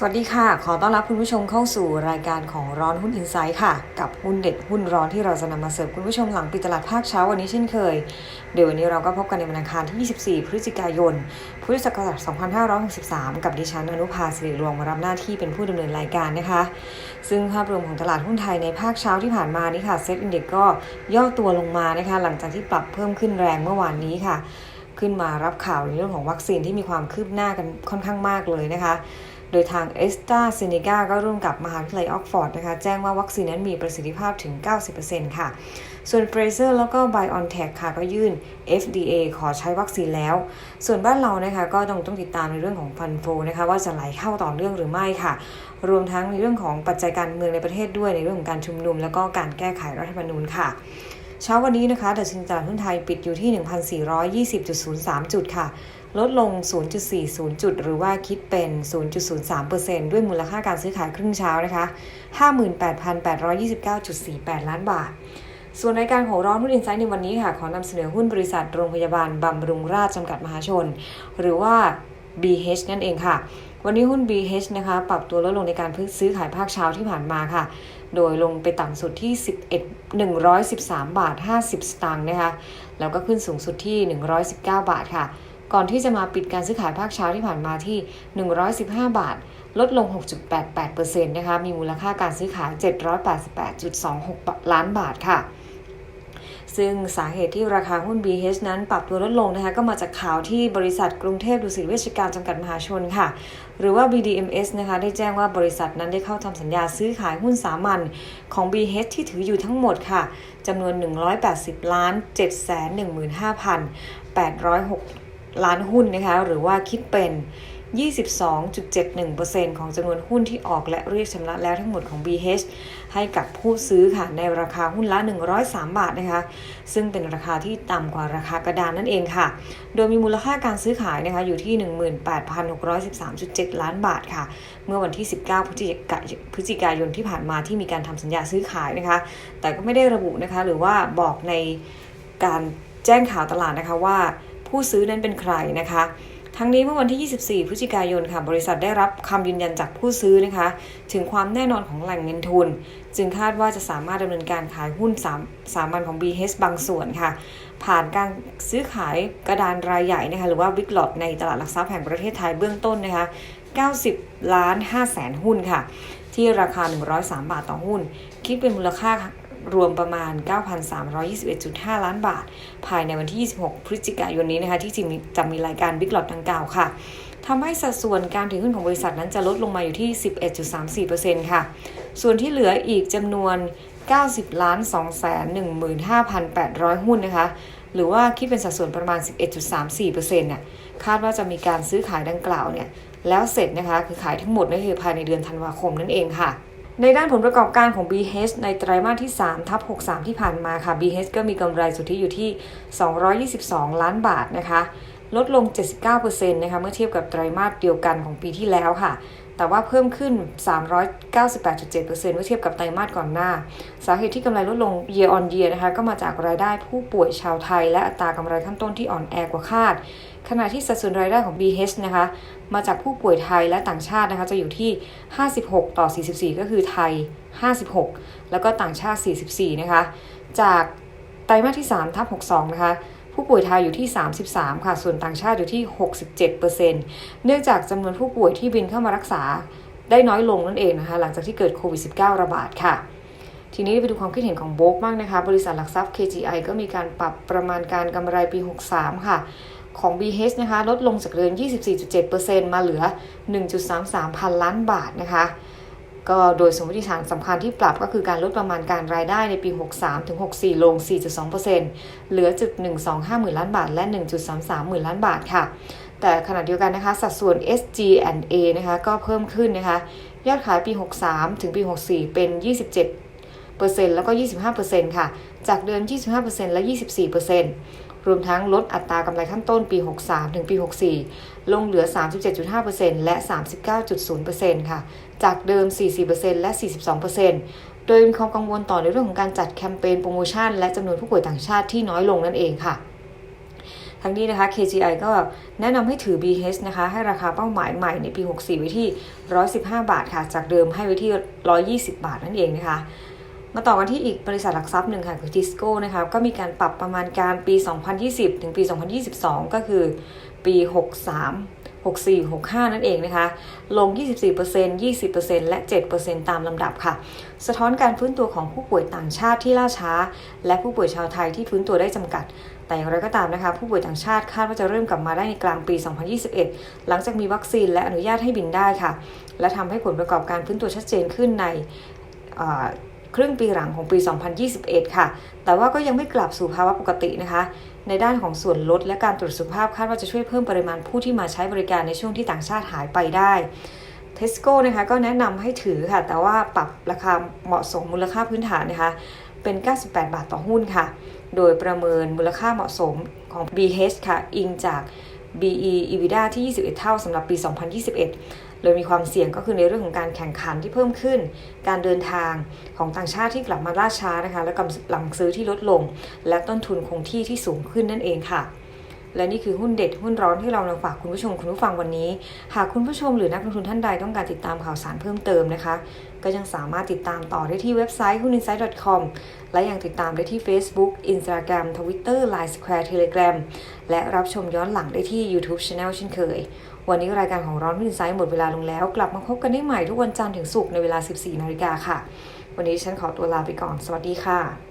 สวัสดีค่ะ ขอต้อนรับคุณผู้ชมเข้าสู่รายการของร้อนหุ้นอินไซด์ค่ะ กับหุ้นเด็ดหุ้นร้อนที่เราจะนำมาเสิร์ฟคุณผู้ชมหลังปิดตลาดภาคเช้าวันนี้เช่นเคย เดี๋ยววันนี้เราก็พบกันในวันอังคารที่ 24 พฤศจิกายน พุทธศักราช 2563 กับดิฉันอนุภาสิริรวงมารับหน้าที่เป็นผู้ดำเนินรายการนะคะ ซึ่งภาพรวมของตลาดหุ้นไทยในภาคเช้าที่ผ่านมานี้ค่ะเซ็ตอินเด็กก็ย่อตัวลงมานะคะหลังจากที่ปรับเพิ่มขึ้นแรงเมื่อวานนี้ค่ะ ขึ้นมารับข่าวในเรื่องของวัคซีนที่มีความคืบหน้ากันค่อนข้างมากเลยนะคะ โดยทางเอสตาเซเนกาก็ร่วมกับมหาวิทยาลัยออกฟอร์ดนะคะ แจ้งว่าวัคซีนนั้นมีประสิทธิภาพถึง 90%ค่ะ ส่วน f r a z e r แล้วก็ BioNTech ค่ะก็ยื่น FDA ขอใช้วัคซีนแล้ว ส่วนบ้านเรานะคะก็ต้องต้องติดตามในเรื่องของฟันโฟนะคะว่าจะไหลเข้าต่อเนื่องหรือไม่ค่ะ รวมทั้งในเรื่องของปัจจัยการเมืองในประเทศด้วยในเรื่องของการชุมนุม แล้วก็การแก้ไขรัฐธรรมนูญค่ะเช้าวันนี้นะคะดัชนีตลาดหุ้นไทยปิดอยู่ที่ 1,420.03 จุดค่ะ ลดลง 0.40 จุด หรือว่าคิดเป็น 0.03%ด้วยมูลค่าการซื้อขายครึ่งเช้านะคะ 58,829.48 ล้านบาท ส่วนรายการของร้อนหุ้นอินไซด์ในวันนี้ค่ะ ขอนำเสนอหุ้นบริษัทโรงพยาบาลบำรุงราชจำกัดมหาชน หรือว่า BH นั่นเองค่ะ วันนี้หุ้น BH นะคะ ปรับตัวลดลงในการซื้อขายภาคเช้าที่ผ่านมาค่ะ โดยลงไปต่ำสุดที่ 11 113 บาท 50 สตางค์นะคะ แล้วก็ขึ้นสูงสุดที่ 119 บาทค่ะ ก่อนที่จะมาปิดการซื้อขายภาคเช้าที่ผ่านมาที่ 115 บาท ลดลง 6.88%นะคะ มีมูลค่าการซื้อขาย 788.26 ล้านบาทค่ะซึ่งสาเหตุที่ราคาหุ้น BH นั้นปรับตัวลดลงนะคะก็มาจากข่าวที่บริษัทกรุงเทพดุสิตเวชการจำกัดมหาชนค่ะ หรือว่า BDMs นะคะได้แจ้งว่าบริษัทนั้นได้เข้าทำสัญญาซื้อขายหุ้นสามัญของ BH ที่ถืออยู่ทั้งหมดค่ะจำนวน 180 ล้าน 715,806 ล้านหุ้นนะคะหรือว่าคิดเป็น 22.71%ของจำนวนหุ้นที่ออกและเรียกชำระแล้วทั้งหมดของ BH ให้กับผู้ซื้อค่ะในราคาหุ้นละ 103 บาทนะคะ ซึ่งเป็นราคาที่ต่ำกว่าราคากระดานนั่นเองค่ะ โดยมีมูลค่าการซื้อขายนะคะอยู่ที่ 18,613.7 ล้านบาทค่ะ เมื่อวันที่ 19 พฤศจิกายนพฤศจิกายนที่ผ่านมาที่มีการทำสัญญาซื้อขายนะคะ แต่ก็ไม่ได้ระบุนะคะหรือว่าบอกในการแจ้งข่าวตลาดนะคะว่า ผู้ซื้อนั้นเป็นใครนะคะ ทั้งนี้เมื่อวันที่ 24 พฤศจิกายนค่ะ บริษัทได้รับคำยืนยันจากผู้ซื้อนะคะ ถึงความแน่นอนของแหล่งเงินทุน จึงคาดว่าจะสามารถดำเนินการขายหุ้นสามสามัญของ BH บางส่วนค่ะ ผ่านการซื้อขายกระดานรายใหญ่นะคะ หรือว่า Big Lot ในตลาดหลักทรัพย์แห่งประเทศไทยเบื้องต้นนะคะ 90 ล้าน5แสนหุ้นค่ะที่ราคา 103 บาทต่อหุ้น คิดเป็นมูลค่า รวมประมาณ 9,321.5 ล้านบาท ภายในวันที่ 26 พฤศจิกายนนี้นะคะ ที่จะมีจะมีรายการ Big Lot ดังกล่าวค่ะทำให้สัดส่วนการถือหุ้นของบริษัทนั้นจะลดลงมาอยู่ที่ 11.34%ค่ะ ส่วนที่เหลืออีกจำนวน 90ล้าน215,800 หุ้นนะคะ หรือว่าคิดเป็นสัดส่วนประมาณ 11.34%น่ะคาดว่าจะมีการซื้อขายดังกล่าวเนี่ย แล้วเสร็จนะคะ คือขายทั้งหมดนั่นคือภายในเดือนธันวาคมนั่นเองค่ะ ในด้านผลประกอบการของ BH ในไตรมาสที่3ทับ63 ที่ผ่านมาค่ะ BH ก็มีกำไรสุทธิอยู่ที่ 222 ล้านบาทนะคะ ลดลง 79%นะคะเมื่อเทียบกับไตรมาสเดียวกันของปีที่แล้วค่ะ แต่ว่าเพิ่มขึ้น 398.7%เมื่อเทียบกับไตรมาสก่อนหน้า สาเหตุที่กำไรลดลง year on year นะคะก็มาจากรายได้ผู้ป่วยชาวไทย และอัตรากำไรขั้นต้นที่อ่อนแอกว่าคาด ขณะที่สัดส่วนรายได้ของ BH นะคะมาจากผู้ป่วยไทยและต่างชาตินะคะจะอยู่ที่ 56 ต่อ 44 ก็คือไทย 56 แล้วก็ต่างชาติ 44 นะคะ จากไตรมาสที่3ทับ62 นะคะผู้ป่วยไทยอยู่ที่ 33 ค่ะ ส่วนต่างชาติอยู่ที่ 67%เนื่องจากจำนวนผู้ป่วยที่บินเข้ามารักษาได้น้อยลงนั่นเองนะคะ หลังจากที่เกิดโควิด -19 ระบาดค่ะ ทีนี้ไปดูความคิดเห็นของโบกบ้างนะคะ บริษัทหลักทรัพย์ KGI ก็มีการปรับประมาณการกำไรปี 63 ค่ะ ของ BH นะคะลดลงจากเดือน24.7%มาเหลือ 1.33 พันล้านบาทนะคะก็โดยสมมติฐานสำคัญที่ปรับก็คือการลดประมาณการรายได้ในปี 63 ถึง 64 ลง 4.2%เหลือจุด125 หมื่นล้านบาท และ 1.33 หมื่นล้านบาทค่ะ แต่ขณะเดียวกันนะคะ สัดส่วน SG&A นะคะก็เพิ่มขึ้นนะคะ ยอดขายปี 63 ถึงปี 64 เป็น 27%แล้วก็ 25%ค่ะ จากเดิม 25%และ 24% รวมทั้งลดอัตรากำไรขั้นต้นปี 63 ถึงปี 64 ลงเหลือ 37.5%และ 39.0%ค่ะ จากเดิม 44%และ 42%โดยมีความกังวลต่อในเรื่องของการจัดแคมเปญโปรโมชั่น และจำนวนผู้ป่วยต่างชาติที่น้อยลงนั่นเองค่ะทั้งนี้นะคะ KGI ก็แนะนำให้ถือ BH นะคะ ให้ราคาเป้าหมายใหม่ในปี 64 ไว้ที่ 115 บาทค่ะ จากเดิมให้ไว้ที่ 120 บาทนั่นเองนะคะ มาต่อกันที่อีกบริษัทหลักทรัพย์หนึ่งค่ะคือทิสโก้นะคะก็มีการปรับประมาณการปี 2020 ถึงปี 2022 ก็คือปี 63 64 65 นั่นเองนะคะ ลง 24% 20%และ 7%ตามลำดับค่ะ สะท้อนการฟื้นตัวของผู้ป่วยต่างชาติที่ล่าช้า และผู้ป่วยชาวไทยที่ฟื้นตัวได้จำกัด แต่อย่างไรก็ตามนะคะ ผู้ป่วยต่างชาติคาดว่าจะเริ่มกลับมาได้ในกลางปี 2021 หลังจากมีวัคซีนและอนุญาตให้บินได้ค่ะ และทำให้ผลประกอบการฟื้นตัวชัดเจนขึ้นใน ครึ่งปีหลังของปี 2021 ค่ะ แต่ว่าก็ยังไม่กลับสู่ภาวะปกตินะคะ ในด้านของส่วนลดและการตรวจสุขภาพคาดว่าจะช่วยเพิ่มปริมาณผู้ที่มาใช้บริการในช่วงที่ต่างชาติหายไปได้เทสโก้นะคะก็แนะนำให้ถือค่ะ แต่ว่าปรับราคาเหมาะสมมูลค่าพื้นฐานนะคะ เป็น 98 บาทต่อหุ้นค่ะ โดยประเมินมูลค่าเหมาะสมของ BH ค่ะ อิงจาก BE EBITDA ที่ 21 เท่าสำหรับปี 2021 เลยมีความเสี่ยงก็คือในเรื่องของการแข่งขันที่เพิ่มขึ้น การเดินทางของต่างชาติที่กลับมาล่าช้านะคะ และกำลังซื้อที่ลดลง และต้นทุนคงที่ที่สูงขึ้นนั่นเองค่ะ และนี่คือหุ้นเด็ดหุ้นร้อนที่เรานำฝากคุณผู้ชมคุณผู้ฟังวันนี้ หากคุณผู้ชมหรือนักลงทุนท่านใดต้องการติดตามข่าวสารเพิ่มเติมนะคะ ก็ยังสามารถติดตามต่อได้ที่เว็บไซต์ huninsight.com และยังติดตามได้ที่ Facebook Instagram Twitter Line Square Telegram และรับชมย้อนหลังได้ที่ YouTube Channel เช่นเคย วันนี้รายการของร้อนหุ้นไซต์หมดเวลาลงแล้ว กลับมาพบกันได้ใหม่ทุกวันจันทร์ถึงศุกร์ในเวลา 14นาฬิกาค่ะ วันนี้ฉันขอตัวลาไปก่อน สวัสดีค่ะ